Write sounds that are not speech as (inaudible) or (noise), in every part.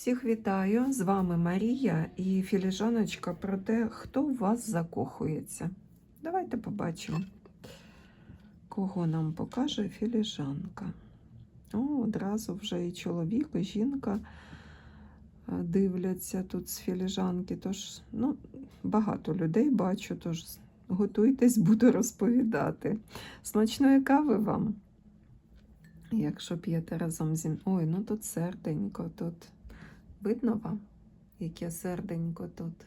Всіх вітаю! З вами Марія і філіжаночка про те, хто в вас закохується. Давайте побачимо, кого нам покаже філіжанка. О, одразу вже і чоловік, і жінка е, дивляться тут з філіжанки. Тож, ну, багато людей бачу, тож готуйтесь, буду розповідати. Смачної кави вам! Якщо п'єте разом зі мною. Ой, ну тут серденько, тут. Видно вам, яке серденько тут?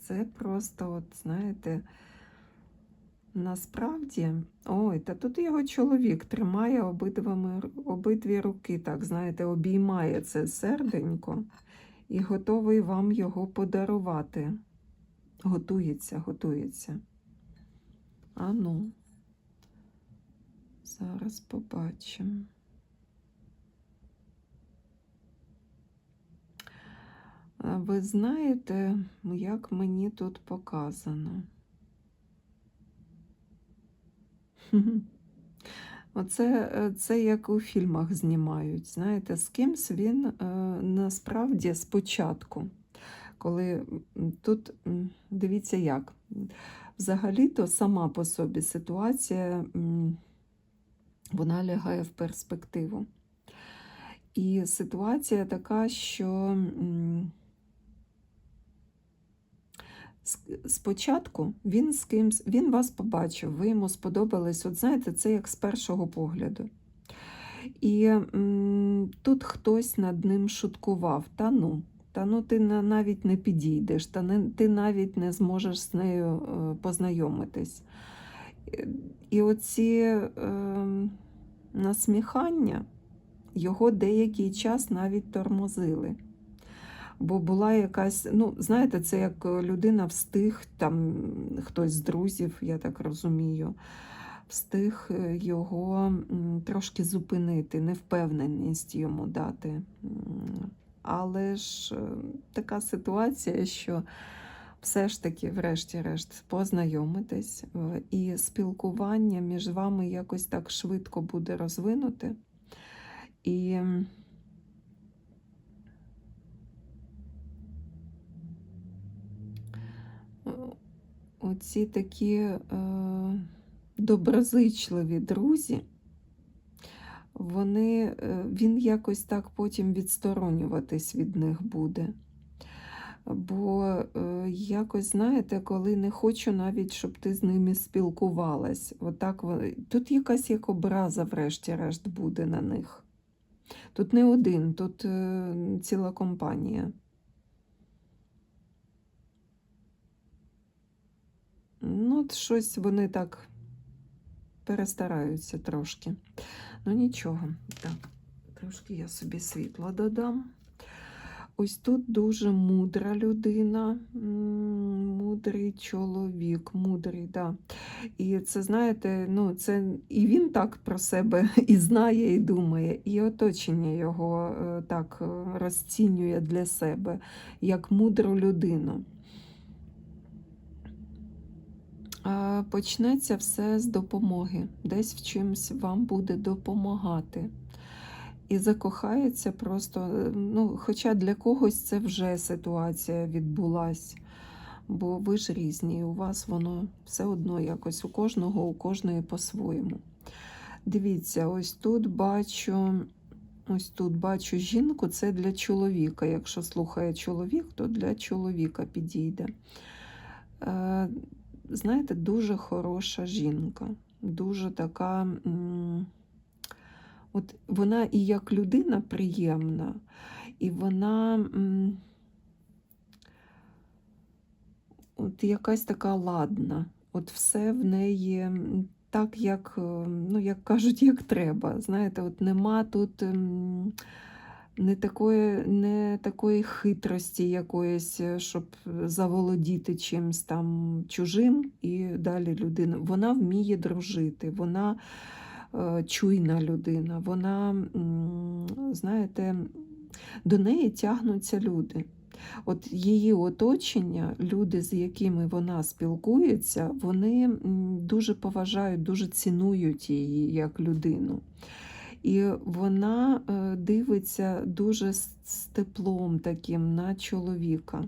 Це просто, от, знаєте, насправді, ой, та тут його чоловік тримає обидвами, обидві руки, так, знаєте, обіймає це серденько і готовий вам його подарувати. Готується, готується. А ну, зараз побачимо. Ви знаєте, як мені тут показано? (laughs) Оце е, це як у фільмах знімають. Знаєте, з кимсь він е, насправді спочатку, коли тут дивіться як. Взагалі-то сама по собі ситуація вона лягає в перспективу. І ситуація така, що спочатку він з кимсь, він вас побачив, ви йому сподобались. От знаєте, це як з першого погляду. І м, тут хтось над ним шуткував. Та ну, та ну ти на- навіть не підійдеш, та не, ти навіть не зможеш з нею е, познайомитись. І оці е, насміхання його деякий час навіть тормозили. Бо була якась, ну, знаєте, це як людина встиг, там хтось з друзів, я так розумію, встиг е, його трошки зупинити, невпевненість йому дати. Але ж е, така ситуація, що все ж таки, врешті-решт, познайомитесь, е, і спілкування між вами якось так швидко буде розвинуте. І оці такі е, доброзичливі друзі, вони, е, він якось так потім відсторонюватись від них буде. Бо е, якось, знаєте, коли не хочу навіть, щоб ти з ними спілкувалась. Отак, тут якась як образа, врешті-решт, буде на них. Тут не один, тут е, ціла компанія. От щось вони так перестараються трошки. Ну нічого. Так, трошки я собі світло додам. Ось тут дуже мудра людина, мудрий чоловік, мудрий, да. І це, знаєте, ну, це і він так про себе і знає, і думає, і оточення його е, так е, розцінює для себе як мудру людину. А Почнеться все з допомоги. Десь в чимсь вам буде допомагати. І закохається просто, е, ну, хоча для когось це вже ситуація відбулась. Бо ви ж різні, і у вас воно все одно якось у кожного, у кожної по-своєму. Дивіться, ось тут бачу, ось тут бачу жінку, це для чоловіка. Якщо слухає чоловік, то для чоловіка підійде. Знаєте, дуже хороша жінка, дуже така. От вона і як людина приємна, і вона от якась така ладна. От все в неї так, як, е, ну, як кажуть, як треба. Знаєте, от нема тут м, не такої, не такої хитрості якоїсь, е, щоб заволодіти чимось там чужим і далі людина. Вона вміє дружити, вона е, чуйна людина, вона, знаєте, до неї тягнуться люди. От її оточення, люди, з якими вона спілкується, вони дуже поважають, дуже цінують її як людину. І вона е, дивиться дуже з теплом таким на чоловіка.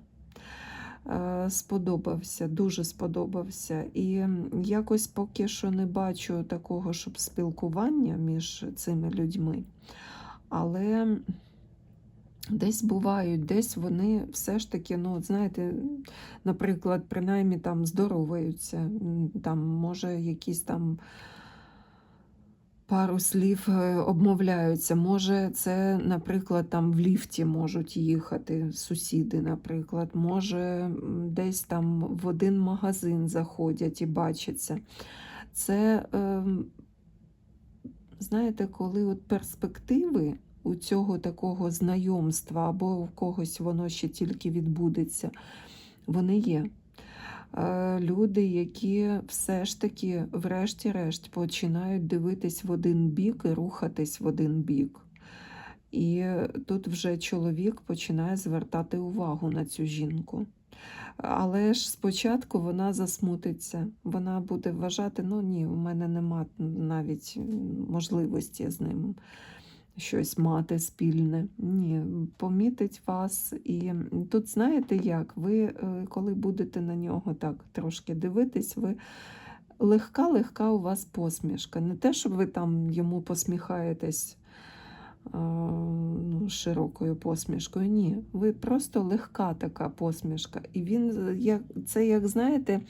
Е, Сподобався, дуже сподобався. І якось поки що не бачу такого, щоб спілкування між цими людьми. Але десь бувають, десь вони все ж таки, ну, знаєте, наприклад, принаймні там здороваються, там, може, якісь там пару слів е, обмовляються. Може, це, наприклад, там в ліфті можуть їхати сусіди, наприклад, може, десь там в один магазин заходять і бачаться. Це, ем, знаєте, коли от перспективи у цього такого знайомства, або в когось воно ще тільки відбудеться, вони є. Е, Люди, які все ж таки, врешті-решт, починають дивитись в один бік і рухатись в один бік. І тут вже чоловік починає звертати увагу на цю жінку. Але ж спочатку вона засмутиться, вона буде вважати, ну ні, у мене нема навіть можливості з ним щось мати спільне. Ні, помітить вас. І тут знаєте як, ви, е, коли будете на нього так трошки дивитись, ви легка-легка у вас посмішка. Не те, щоб ви там йому посміхаєтесь а, ну, широкою посмішкою. Ні, ви просто легка така посмішка. І він, як, це, як знаєте,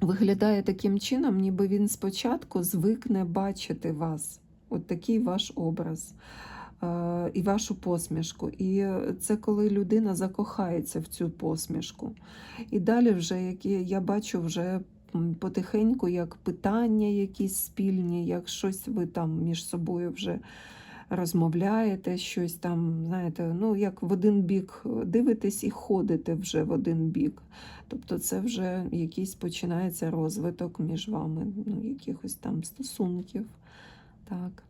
виглядає таким чином, ніби він спочатку звикне бачити вас. От такий ваш образ е, і вашу посмішку. І це коли людина закохається в цю посмішку. І далі, вже які я бачу вже потихеньку, як питання якісь спільні, як щось ви там між собою вже розмовляєте, щось там, знаєте, ну як в один бік дивитесь і ходите вже в один бік. Тобто це вже якийсь починається розвиток між вами, ну, якихось там стосунків. Так.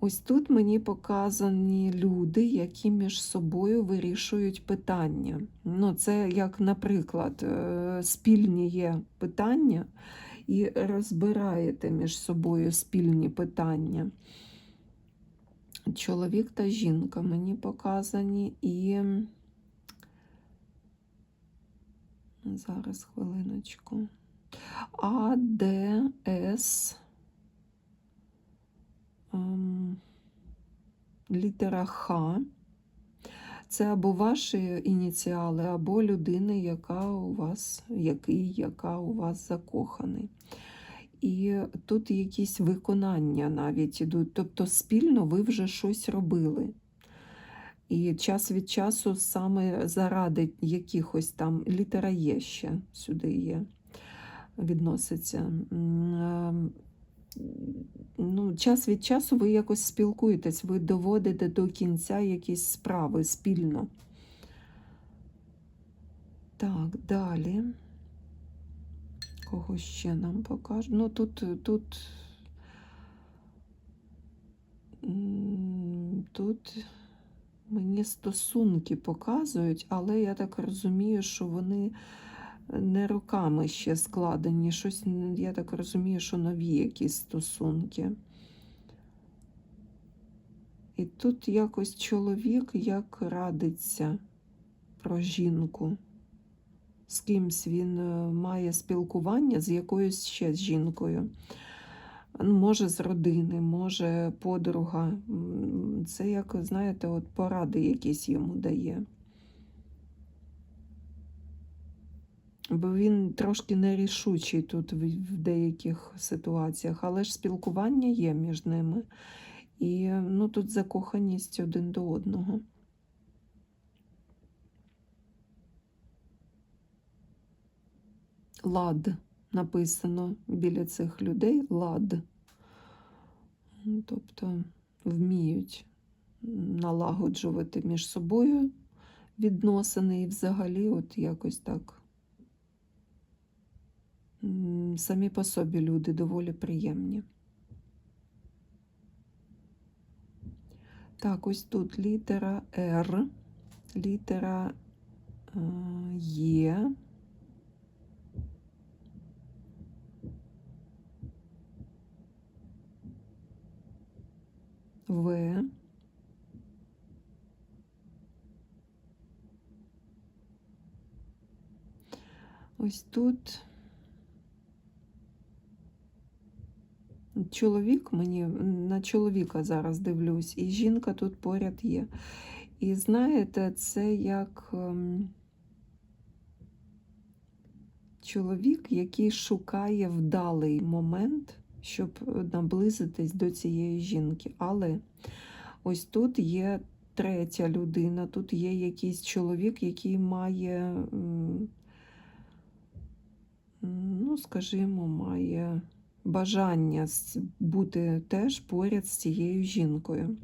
Ось тут мені показані люди, які між собою вирішують питання. Ну, Це, як, наприклад, е, спільні є питання, і розбираєте між собою спільні питання. Чоловік та жінка мені показані і. Зараз хвилиночку. А, Д, С. Ем, літера Х. Це або ваші ініціали, або людини, яка у вас, який, яка у вас закоханий. І тут якісь виконання навіть ідуть. Тобто спільно ви вже щось робили. І час від часу саме заради якихось там літера є ще сюди є, відноситься. Ну, час від часу ви якось спілкуєтесь, ви доводите до кінця якісь справи спільно. Так, далі. Кого ще нам покажуть? Ну, тут, тут, тут мені стосунки показують, але я так розумію, що вони не роками ще складені. Щось, я так розумію, що нові якісь стосунки. І тут якось чоловік як радиться про жінку. З кимсь він е, має спілкування з якоюсь ще жінкою. Ну, Може, з родини, може подруга. Це, як, знаєте, от поради якісь йому дає. Бо він трошки нерішучий тут в деяких ситуаціях, але ж спілкування є між ними. І ну, тут закоханість один до одного. Лад написано біля цих людей лад. Тобто вміють налагоджувати між собою відносини і взагалі, от якось так самі по собі люди доволі приємні. Так, ось тут літера Р, літера е, Є. В. Ось тут чоловік, мені на чоловіка зараз дивлюсь, і жінка тут поряд є. І знаєте, це як ем, чоловік, який шукає вдалий момент, щоб наблизитись до цієї жінки. Але ось тут є третя людина, тут є якийсь чоловік, який має, ну, скажімо, має бажання бути теж поряд з цією жінкою.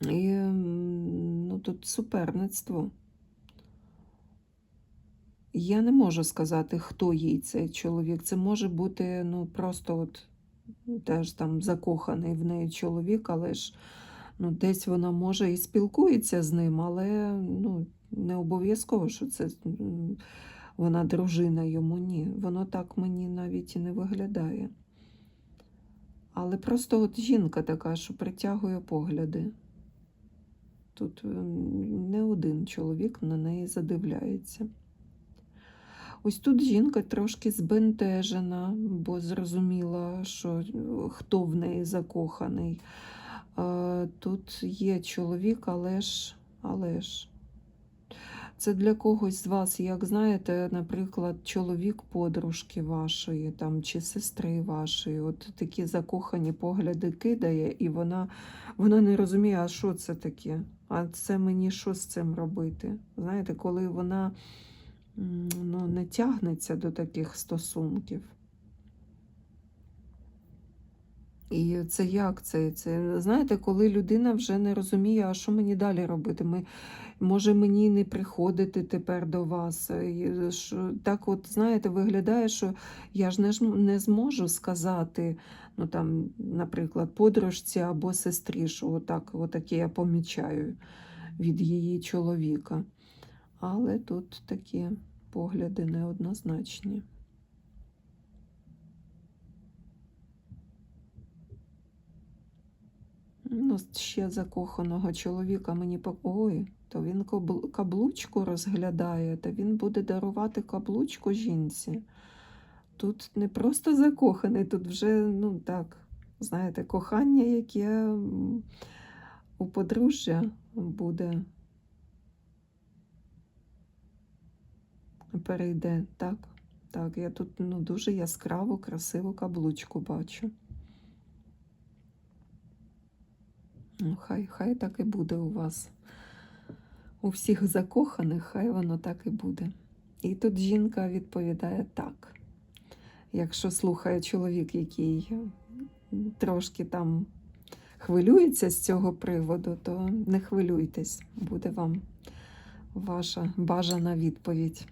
І ну, тут суперництво. Я не можу сказати, хто їй цей чоловік. Це може бути ну, просто от теж там закоханий в неї чоловік, але ж ну, десь вона може і спілкується з ним, але ну, не обов'язково, що це вона дружина йому. Ні. Воно так мені навіть і не виглядає. Але просто от жінка така, що притягує погляди. Тут не один чоловік на неї задивляється. Ось тут жінка трошки збентежена, бо зрозуміла, що е, хто в неї закоханий. Е, Тут є чоловік, але ж, але ж. Це для когось з вас, як знаєте, наприклад, чоловік подружки вашої там, чи сестри вашої, от такі закохані погляди кидає, і вона, вона не розуміє, а що це таке? А це мені що з цим робити? Знаєте, коли вона ну, не тягнеться до таких стосунків. І це як це? Це знаєте, коли людина вже не розуміє, а що мені далі робити? Ми, може мені не приходити тепер до вас. Так, от знаєте, виглядає, що я ж не, не зможу сказати, ну там, наприклад, подружці або сестрі, що отак, отаке я помічаю від її чоловіка. Але тут такі погляди неоднозначні. Ну, ще закоханого чоловіка мені ой, то він каблучку розглядає, та він буде дарувати каблучку жінці. Тут не просто закоханий, тут вже, ну так, знаєте, кохання, яке у подружжя буде. Перейде, так. Так, я тут ну, дуже яскраву, красиву каблучку бачу. Ну, хай, хай так і буде у вас. У всіх закоханих, хай воно так і буде. І тут жінка відповідає так. Якщо слухає чоловік, який трошки там хвилюється з цього приводу, то не хвилюйтесь, буде вам ваша бажана відповідь.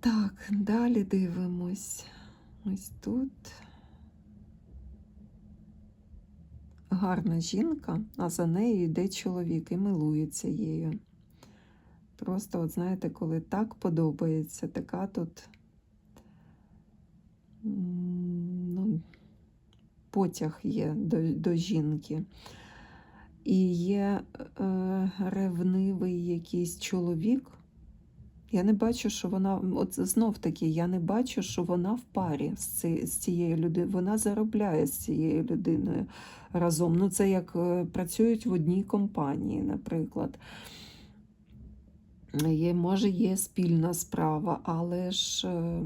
Так, далі дивимось. Ось тут. Гарна жінка, а за нею йде чоловік і милується її. Просто, от знаєте, коли так подобається, така тут ну, потяг є до, до жінки. І є е, ревнивий якийсь чоловік. Я не бачу, що вона, от знов таки, я не бачу, що вона в парі з, ці, з цією людиною. Вона заробляє з цією людиною разом. Ну, це як е, працюють в одній компанії, наприклад. Є, може, є спільна справа, але ж е,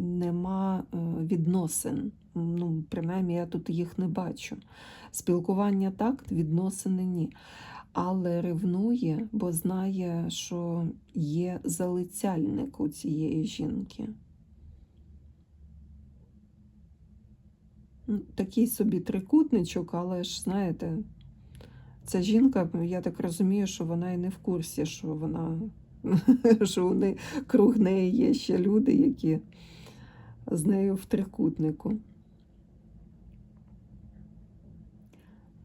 нема е, відносин. Ну, принаймні, я тут їх не бачу. Спілкування так, відносини ні. Але ревнує, бо знає, що є залицяльник у цієї жінки. Ну, Такий собі трикутничок, але ж, знаєте, ця жінка, я так розумію, що вона і не в курсі, що вона, (laughs) що неї, круг неї є ще люди, які з нею в трикутнику.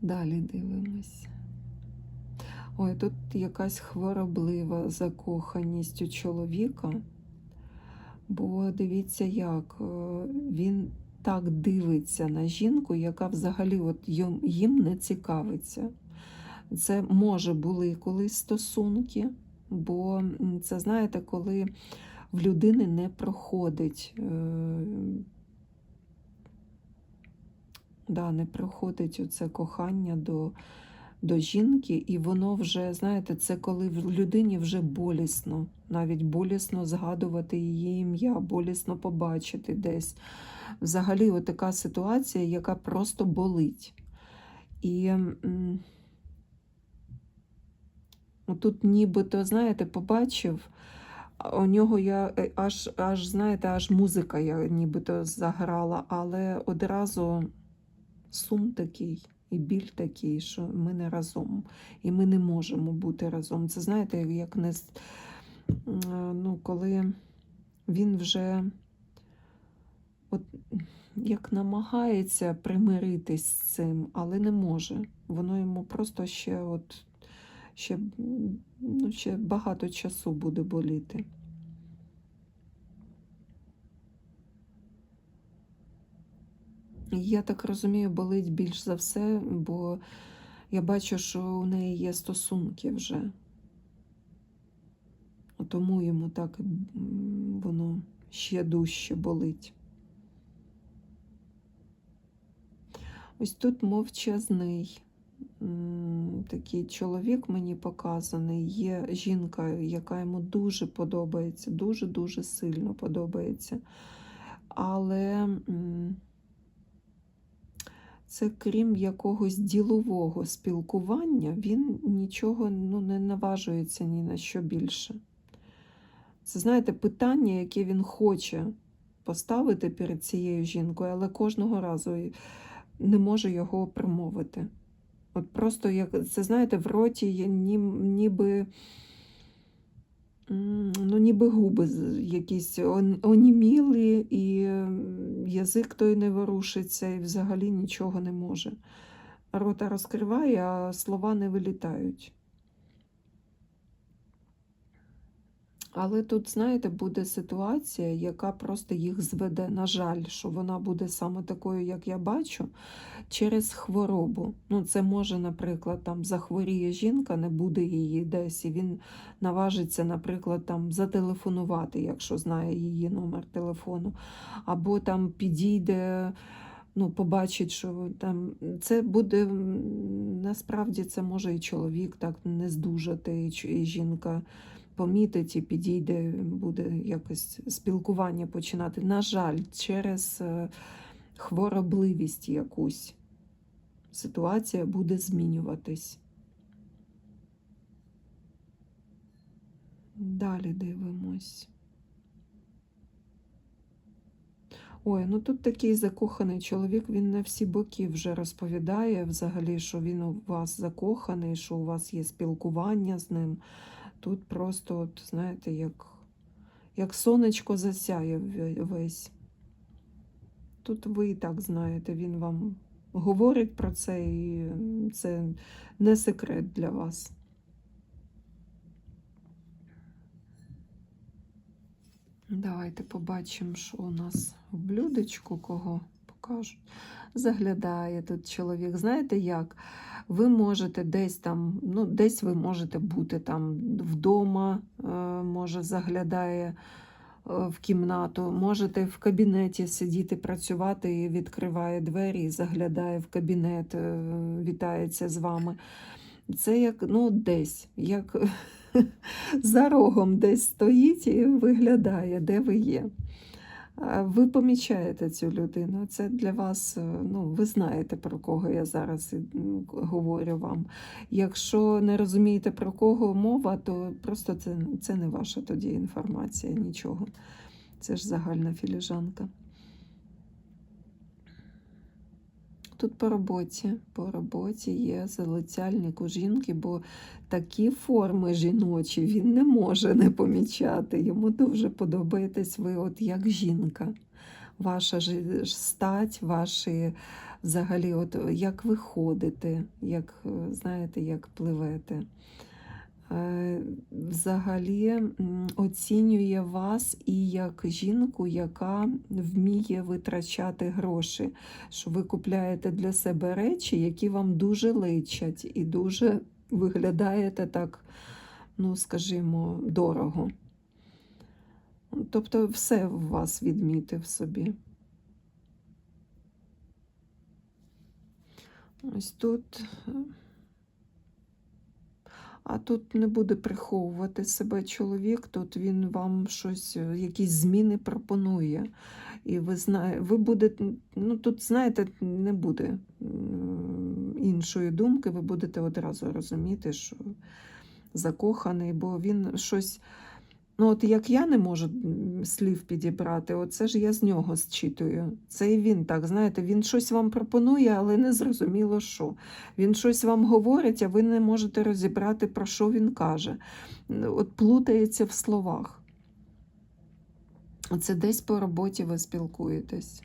Далі дивимось. Ой, тут якась хвороблива закоханість у чоловіка. Бо дивіться, як е, він так дивиться на жінку, яка взагалі от їм не цікавиться. Це може були колись стосунки, бо це знаєте, коли в людини не проходить. Е, да, не проходить оце кохання до, до жінки, і воно вже, знаєте, це коли в людині вже болісно, навіть болісно згадувати її ім'я, болісно побачити десь. Взагалі, от така ситуація, яка просто болить. І тут нібито, знаєте, побачив, у нього я е, аж, аж, знаєте, аж музика я нібито заграла, але одразу сум такий і біль такий, що ми не разом, і ми не можемо бути разом. Це знаєте, як не е, ну, коли він вже от, як намагається примиритись з цим, але не може. Воно йому просто ще от ще, ну, ще багато часу буде боліти. Я так розумію, болить більш за все, бо я бачу, що у неї є стосунки вже. Тому йому так воно ще дужче болить. Ось тут мовчазний такий чоловік мені показаний. Є жінка, яка йому дуже подобається, дуже-дуже сильно подобається. Але це крім якогось ділового спілкування, він нічого ну, не наважується ні на що більше. Це, знаєте, питання, яке він хоче поставити перед цією жінкою, але кожного разу не може його промовити. От просто як це, знаєте, в роті є ні, ніби, ну, ніби губи якісь он- оніміли, і язик той не ворушиться, і взагалі нічого не може. Рота розкриває, а слова не вилітають. Але тут, знаєте, буде ситуація, яка просто їх зведе. На жаль, що вона буде саме такою, як я бачу, через хворобу. Ну, це може, наприклад, там захворіє жінка, не буде її десь, і він наважиться, наприклад, там зателефонувати, якщо знає її номер телефону, або там підійде. Ну, побачить, що там це буде насправді це може і чоловік так не здужати, і жінка помітить і підійде, буде якось спілкування починати. На жаль, через е, хворобливість якусь ситуація буде змінюватись. Далі дивимось. Ой, ну тут такий закоханий чоловік, він на всі боки вже розповідає взагалі, що він у вас закоханий, що у вас є спілкування з ним. Тут просто, от, знаєте, як, як сонечко засяє весь. Тут ви і так знаєте, він вам говорить про це, і це не секрет для вас. Давайте побачимо, що у нас в блюдечку, кого покажуть. Заглядає тут чоловік. Знаєте як? Ви можете десь там, ну, десь ви можете бути там вдома, е, може, заглядає е, в кімнату, можете в кабінеті сидіти, працювати і відкриває двері і заглядає в кабінет, е, вітається з вами. Це як ну, десь, як (laughs) за рогом десь стоїть і виглядає, де ви є. Ви помічаєте цю людину. Це для вас, е, ну, ви знаєте, про кого я зараз говорю вам. Якщо не розумієте, про кого мова, то просто це, це не ваша тоді інформація, нічого. Це ж загальна філіжанка. Тут по роботі, по роботі є залицяльник у жінки, бо такі форми жіночі він не може не помічати. Йому дуже подобаєтесь ви, от як жінка. Ваша стать, ваші взагалі, от як ви ходите, як знаєте, як пливете. Е, Взагалі оцінює вас і як жінку, яка вміє витрачати гроші що ви купляєте для себе речі, які вам дуже личать і дуже виглядаєте так, ну, скажімо, дорого. Тобто все в вас відмітив собі. Ось тут. А тут не буде приховувати себе чоловік, тут він вам щось, е, якісь зміни пропонує. І ви знаєте, ви будете, ну тут, знаєте, не буде іншої думки, ви будете одразу розуміти, що закоханий, бо він щось. Ну, от як я не можу слів підібрати, оце ж я з нього зчитую. Це і він так, знаєте, він щось вам пропонує, але не зрозуміло що. Він щось вам говорить, а ви не можете розібрати, про що він каже. От плутається в словах. Це десь по роботі ви спілкуєтесь.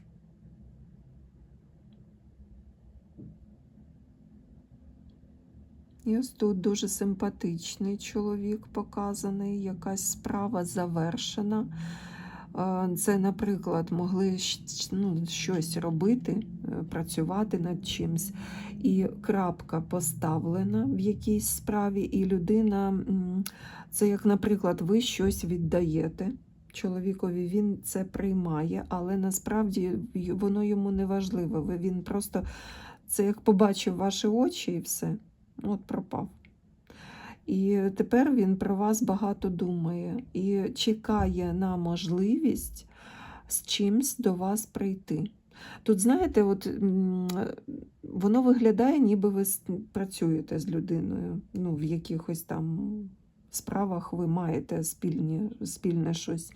І ось тут дуже симпатичний чоловік показаний, якась справа завершена. Е, Це, наприклад, могли ну, щось робити, е, працювати над чимсь, і крапка поставлена в якійсь справі, і людина, це як, наприклад, ви щось віддаєте чоловікові, він це приймає, але насправді воно йому не важливо. Він просто це як побачив ваші очі і все. От пропав. І тепер він про вас багато думає і чекає на можливість з чимсь до вас прийти. Тут, знаєте, от, воно виглядає, ніби ви працюєте з людиною. Ну, в якихось там справах ви маєте спільні, спільне щось.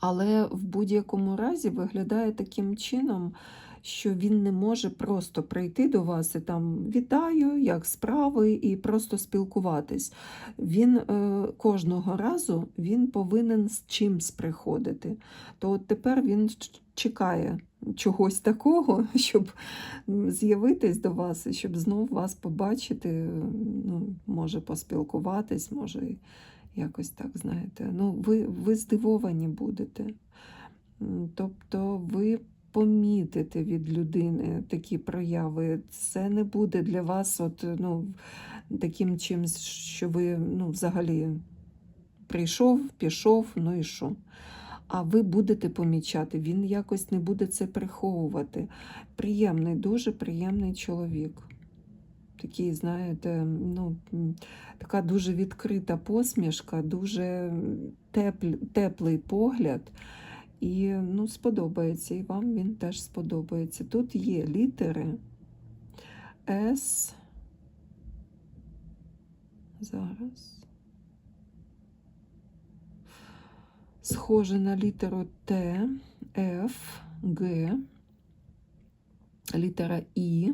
Але в будь-якому разі виглядає таким чином, що він не може просто прийти до вас і там вітаю, як справи, і просто спілкуватись. Він е, кожного разу він повинен з чимсь приходити. То от тепер він чекає чогось такого, (laughs) щоб з'явитись до вас і щоб знов вас побачити, ну, може поспілкуватись, може якось так, знаєте. Ну, ви, ви здивовані будете. Тобто ви помітите від людини такі прояви. Це не буде для вас от, ну, таким чимось, що ви ну, взагалі прийшов, пішов, ну і що. А ви будете помічати, він якось не буде це приховувати. Приємний, дуже приємний чоловік. Такий, знаєте, ну, така дуже відкрита посмішка, дуже тепль, теплий погляд. І ну, сподобається, і вам він теж сподобається. Тут є літери С. Зараз. Схоже на літеру Т, Ф, Г, літера І.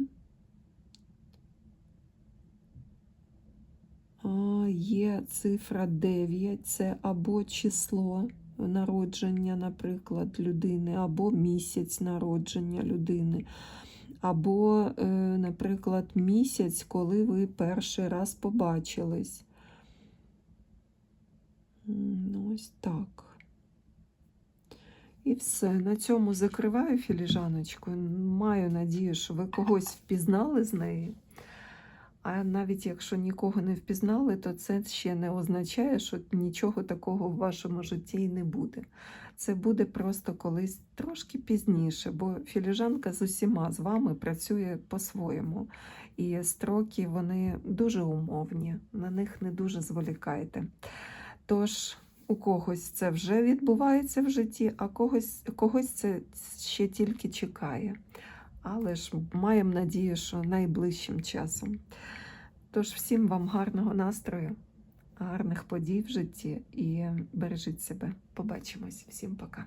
Є цифра 9, це або число народження, наприклад, людини, або місяць народження людини, або, е, наприклад, місяць, коли ви перший раз побачились. Ось так. І все. На цьому закриваю філіжаночку. Маю надію, що ви когось впізнали з неї. А навіть якщо нікого не впізнали, то це ще не означає, що нічого такого в вашому житті і не буде. Це буде просто колись трошки пізніше, бо філіжанка з усіма з вами працює по-своєму. І строки вони дуже умовні, на них не дуже зволікайте. Тож, у когось це вже відбувається в житті, а когось, когось це ще тільки чекає. Але ж маємо надію, що найближчим часом. Тож всім вам гарного настрою, гарних подій в житті і бережіть себе. Побачимось. Всім пока.